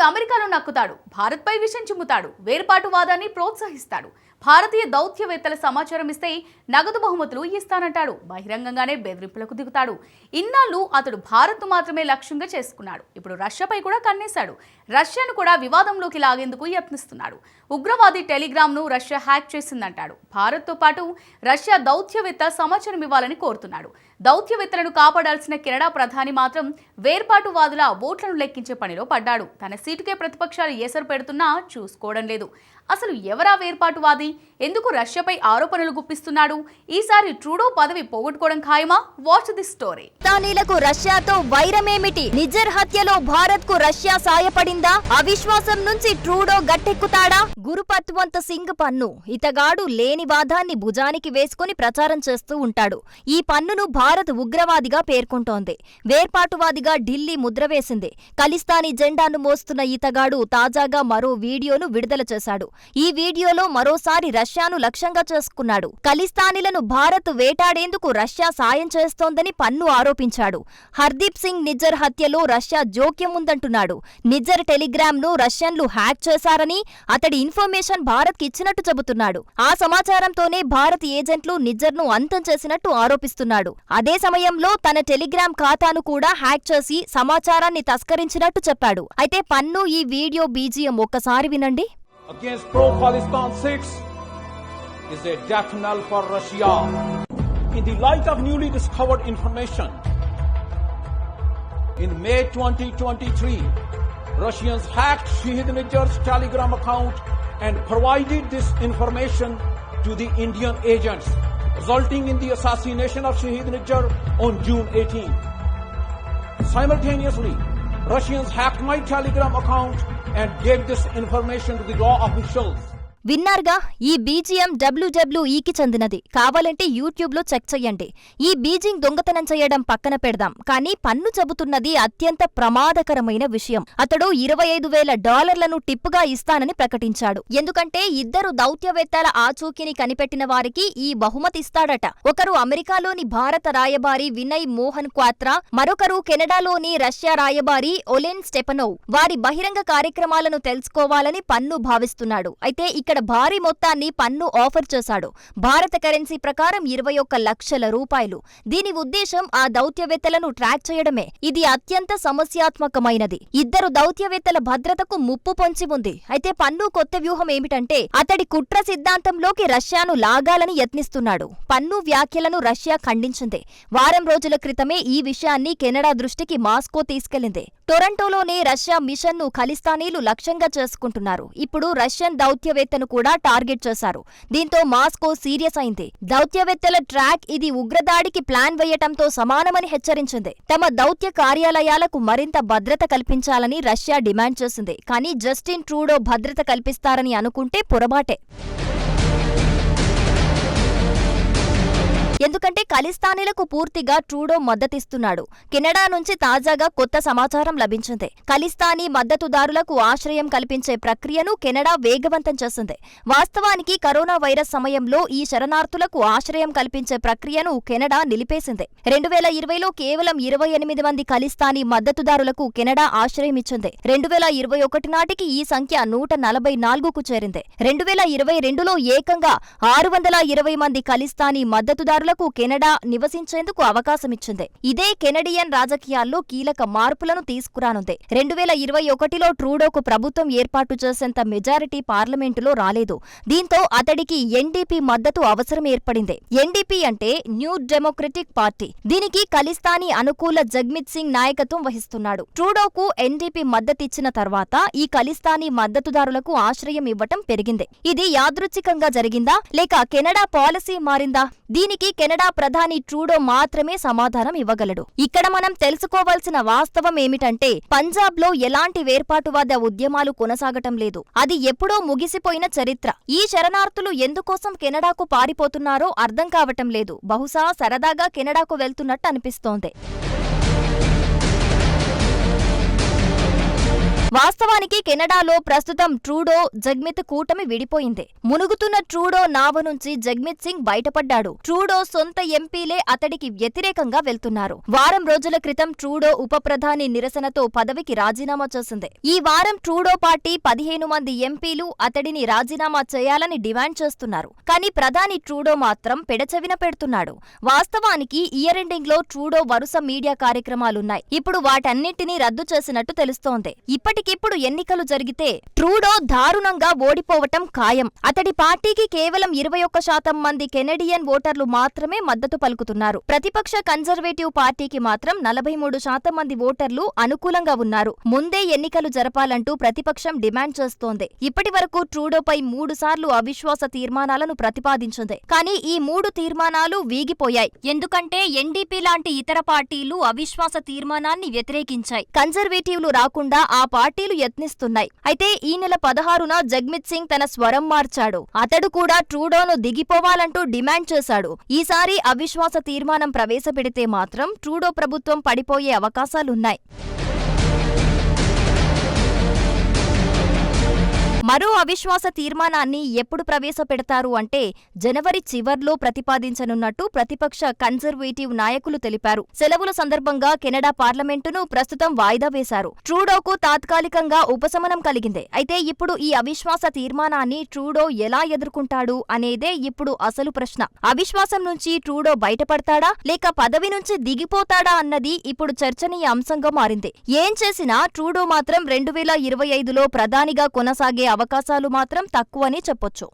అతడు అమెరికాలో నక్కుతాడు. భారత్పై విషం చిమ్ముతాడు. వేర్పాటువాదాన్ని ప్రోత్సహిస్తాడు. భారతీయ దౌత్యవేత్తల సమాచారం ఇస్తే నగదు బహుమతులు ఇస్తానంటాడు. బహిరంగంగానే బెదిరింపులకు దిగుతాడు. ఇన్నాళ్ళు అతడు భారత్ను మాత్రమే లక్ష్యంగా చేసుకున్నాడు. ఇప్పుడు రష్యాపై కూడా కన్నేశాడు. రష్యాను కూడా వివాదంలోకి లాగేందుకు యత్నిస్తున్నాడు. ఉగ్రవాది టెలిగ్రామ్ను రష్యా హ్యాక్ చేసిందంటాడు. భారత్తో పాటు రష్యా దౌత్యవేత్త సమాచారం ఇవ్వాలని కోరుతున్నాడు. దౌత్యవేత్తలను కాపాడాల్సిన కెనడా ప్రధాని మాత్రం వేర్పాటువాదుల ఓట్లను లెక్కించే పనిలో పడ్డాడు. తన సీటుకే ప్రతిపక్షాలు ఏసరు పెడుతున్నా చూసుకోవడం లేదు. అసలు ఎవరా వేర్పాటువాది? ఎందుకు రష్యాపై ఆరోపణలు గుప్పిస్తున్నాడు? ఈసారి ట్రూడో పదవి పోగొట్టుకోవడం ఖాయమా? వాచ్ ది స్టోరీ పాకిస్తానీలకు రష్యాతో వైరమేమిటి? నిజర్ హత్యలో భారత్కు రష్యా సాయపడిందా? అవిశ్వాసం నుంచి ట్రూడో గట్టెక్కుతాడా? గురుపత్వంత సింగ్ పన్ను. ఇతగాడు లేని వాదాన్ని భుజానికి వేసుకుని ప్రచారం చేస్తూ ఉంటాడు. ఈ పన్నును భారత్ భారత్ ఉగ్రవాదిగా పేర్కొంటోంది. వేర్పాటువాదిగా ఢిల్లీ ముద్ర వేసింది. ఖలిస్తానీ జెండాను మోస్తున్న ఈతగాడు తాజాగా మరో వీడియోను విడుదల చేశాడు. ఈ వీడియోలో మరోసారి రష్యాను లక్ష్యంగా చేసుకున్నాడు. ఖలిస్తానీలను భారత్ వేటాడేందుకు రష్యా సాయం చేస్తోందని పన్ను ఆరోపించాడు. హర్దీప్ సింగ్ నిజ్జర్ హత్యలో రష్యా జోక్యం ఉందంటున్నాడు నిజ్జర్ టెలిగ్రామ్ను రష్యన్లు హ్యాక్ చేశారని అతడి ఇన్ఫర్మేషన్ భారత్ ఇచ్చినట్టు చెబుతున్నాడు. ఆ సమాచారంతోనే భారత్ ఏజెంట్లు నిజ్జర్ను అంతం చేసినట్టు ఆరోపిస్తున్నాడు. అదే సమయంలో తన టెలిగ్రామ్ ఖాతాను కూడా హ్యాక్ చేసి సమాచారాన్ని తస్కరించినట్టు చెప్పాడు అయితే పన్ను ఈ వీడియో బీజిఎం ఒక్కసారి వినండి is a death knell for Russia. In the light of newly discovered information, in May 2023, Russians hacked Shahid Najjar's Telegram account and provided this information to the Indian agents, resulting in the assassination of Shahid Najjar on June 18. Simultaneously, Russians hacked my Telegram account and gave this information to the law officials. విన్నారుగా ఈ BGM డబ్ల్యూడబ్ల్యూఈకి చెందినది. కావాలంటే యూట్యూబ్లో check చెయ్యండి. ఈ Beijing దొంగతనం చేయడం పక్కన పెడదాం. కానీ పన్ను చెబుతున్నది అత్యంత ప్రమాదకరమైన విషయం. అతడు ఇరవై ఐదు వేల డాలర్లను టిప్పుగా ఇస్తానని ప్రకటించాడు. ఎందుకంటే ఇద్దరు దౌత్యవేత్తల ఆచూకీని కనిపెట్టిన వారికి ఈ బహుమతి ఇస్తాడట. ఒకరు అమెరికాలోని భారత రాయబారి వినయ్ మోహన్ క్వాత్రా మరొకరు కెనడాలోని రష్యా రాయబారి ఒలెన్ స్టెపనోవ్. వారి బహిరంగ కార్యక్రమాలను తెలుసుకోవాలని పన్ను భావిస్తున్నాడు. అయితే ఇక్కడ భారీ మొత్తాన్ని పన్ను ఆఫర్ చేశాడు. భారత కరెన్సీ ప్రకారం ఇరవై ఒక్క లక్షల రూపాయలు. దీని ఉద్దేశం ఆ దౌత్యవేత్తలను ట్రాక్ చేయడమే. ఇది అత్యంత సమస్యాత్మకమైనది. ఇద్దరు దౌత్యవేత్తల భద్రతకు ముప్పు పొంచి ఉంది. అయితే పన్ను కొత్త వ్యూహం ఏమిటంటే అతడి కుట్ర సిద్ధాంతంలోకి రష్యాను లాగాలని యత్నిస్తున్నాడు. పన్ను వ్యాఖ్యలను రష్యా ఖండించింది. వారం రోజుల క్రితమే ఈ విషయాన్ని కెనడా దృష్టికి మాస్కో తీసుకెళ్ళింది టొరంటోలోనే రష్యా మిషన్ను ఖలిస్తానీలు లక్ష్యంగా చేసుకుంటున్నారు. ఇప్పుడు రష్యన్ దౌత్యవేత్తను కూడా టార్గెట్ చేశారు. దీంతో మాస్కో సీరియస్ అయింది. దౌత్యవేత్తల ట్రాక్ ఇది ఉగ్రదాడికి ప్లాన్ వేయటంతో సమానమని హెచ్చరించింది. తమ దౌత్య కార్యాలయాలకు మరింత భద్రత కల్పించాలని రష్యా డిమాండ్ చేసింది. కానీ జస్టిన్ ట్రూడో భద్రత కల్పిస్తారని అనుకుంటే పొరబాటే ఎందుకంటే ఖలిస్తానీలకు పూర్తిగా ట్రూడో మద్దతిస్తున్నాడు. కెనడా నుంచి తాజాగా కొత్త సమాచారం లభించింది. ఖలిస్తానీ మద్దతుదారులకు ఆశ్రయం కల్పించే ప్రక్రియను కెనడా వేగవంతం చేసింది. వాస్తవానికి కరోనా వైరస్ సమయంలో ఈ శరణార్థులకు ఆశ్రయం కల్పించే ప్రక్రియను కెనడా నిలిపేసింది. రెండు వేల ఇరవైలో కేవలం ఇరవై ఎనిమిది మంది ఖలిస్తానీ మద్దతుదారులకు కెనడా ఆశ్రయం ఇచ్చింది. రెండు వేల ఇరవై ఒకటి నాటికి ఈ సంఖ్య నూట నలభై నాలుగుకు చేరింది. రెండు వేల ఇరవై రెండులో ఏకంగా ఆరు వందల ఇరవై మంది ఖలిస్తానీ మద్దతుదారులకు కెనడా నివసించేందుకు అవకాశమిచ్చింది. ఇదే కెనడియన్ రాజకీయాల్లో కీలక మార్పులను తీసుకురానుంది. రెండు వేల ఇరవై ఒకటిలో ట్రూడోకు ప్రభుత్వం ఏర్పాటు చేసేంత మెజారిటీ పార్లమెంటులో రాలేదు. దీంతో అతడికి ఎన్డీపీ మద్దతు అవసరం ఏర్పడింది. ఎన్డీపీ అంటే న్యూ డెమోక్రటిక్ పార్టీ. దీనికి ఖలిస్తానీ అనుకూల జగ్మిత్ సింగ్ నాయకత్వం వహిస్తున్నాడు. ట్రూడోకు ఎన్డీపీ మద్దతిచ్చిన తర్వాత ఈ ఖలిస్తానీ మద్దతుదారులకు ఆశ్రయం ఇవ్వటం పెరిగింది. ఇది యాదృచ్ఛికంగా జరిగిందా? లేక కెనడా పాలసీ మారిందా? దీనికి కెనడా ప్రధాని ట్రూడో మాత్రమే సమాధానం ఇవ్వగలడు. ఇక్కడ మనం తెలుసుకోవాల్సిన వాస్తవం ఏమిటంటే పంజాబ్లో ఎలాంటి వేర్పాటువాద ఉద్యమాలు కొనసాగటం లేదు. అది ఎప్పుడో ముగిసిపోయిన చరిత్ర. ఈ శరణార్థులు ఎందుకోసం కెనడాకు పారిపోతున్నారో అర్థం కావటం లేదు. బహుశా సరదాగా కెనడాకు వెళ్తున్నట్టు అనిపిస్తోంది. వాస్తవానికి కెనడాలో ప్రస్తుతం ట్రూడో జగ్మిత్ కూటమి విడిపోయింది. మునుగుతున్న ట్రూడో నావ నుంచి జగ్మిత్ సింగ్ బయటపడ్డాడు. ట్రూడో సొంత ఎంపీలే అతడికి వ్యతిరేకంగా వెళ్తున్నారు. వారం రోజుల క్రితం ట్రూడో ఉప ప్రధాని నిరసనతో పదవికి రాజీనామా చేసింది. ఈ వారం ట్రూడో పార్టీ పదిహేను మంది ఎంపీలు అతడిని రాజీనామా చేయాలని డిమాండ్ చేస్తున్నారు. కానీ ప్రధాని ట్రూడో మాత్రం పెడచెవిన పెడుతున్నాడు. వాస్తవానికి ఇయర్ ఎండింగ్లో ట్రూడో వరుస మీడియా కార్యక్రమాలున్నాయి. ఇప్పుడు వాటన్నింటినీ రద్దు చేసినట్టు తెలుస్తోంది. ఇప్పటికిప్పుడు ఎన్నికలు జరిగితే ట్రూడో దారుణంగా ఓడిపోవటం ఖాయం. అతడి పార్టీకి కేవలం ఇరవై ఒక్క శాతం మంది కెనడియన్ ఓటర్లు మాత్రమే మద్దతు పలుకుతున్నారు. ప్రతిపక్ష కన్జర్వేటివ్ పార్టీకి మాత్రం నలభై మూడు శాతం మంది ఓటర్లు అనుకూలంగా ఉన్నారు. ముందే ఎన్నికలు జరపాలంటూ ప్రతిపక్షం డిమాండ్ చేస్తోంది. ఇప్పటి వరకు ట్రూడోపై మూడు సార్లు అవిశ్వాస తీర్మానాలను ప్రతిపాదించింది. కానీ ఈ మూడు తీర్మానాలు వీగిపోయాయి. ఎందుకంటే ఎన్డీపీ లాంటి ఇతర పార్టీలు అవిశ్వాస తీర్మానాన్ని వ్యతిరేకించాయి. కన్జర్వేటివ్లు రాకుండా ఆ పార్టీ పార్టీలు యత్నిస్తున్నాయి. అయితే ఈ నెల పదహారున జగ్మిత్ సింగ్ తన స్వరం మార్చాడు. అతడు కూడా ట్రూడోను దిగిపోవాలంటూ డిమాండ్ చేశాడు. ఈసారి అవిశ్వాస తీర్మానం ప్రవేశపెడితే మాత్రం ట్రూడో ప్రభుత్వం పడిపోయే అవకాశాలున్నాయి. మరో అవిశ్వాస తీర్మానాన్ని ఎప్పుడు ప్రవేశపెడతారు అంటే జనవరి చివర్లో ప్రతిపాదించనున్నట్టు ప్రతిపక్ష కన్జర్వేటివ్ నాయకులు తెలిపారు. సెలవుల సందర్భంగా కెనడా పార్లమెంటును ప్రస్తుతం వాయిదా వేశారు. ట్రూడోకు తాత్కాలికంగా ఉపశమనం కలిగింది. అయితే ఇప్పుడు ఈ అవిశ్వాస తీర్మానాన్ని ట్రూడో ఎలా ఎదుర్కొంటాడు అనేదే ఇప్పుడు అసలు ప్రశ్న. అవిశ్వాసం నుంచి ట్రూడో బయటపడతాడా? లేక పదవి నుంచి దిగిపోతాడా అన్నది ఇప్పుడు చర్చనీయ అంశంగా మారింది. ఏం చేసినా ట్రూడో మాత్రం రెండు వేల ఇరవై ఐదులో ప్రధానిగా కొనసాగే అవకాశాలు మాత్రం తక్కువని చెప్పొచ్చు.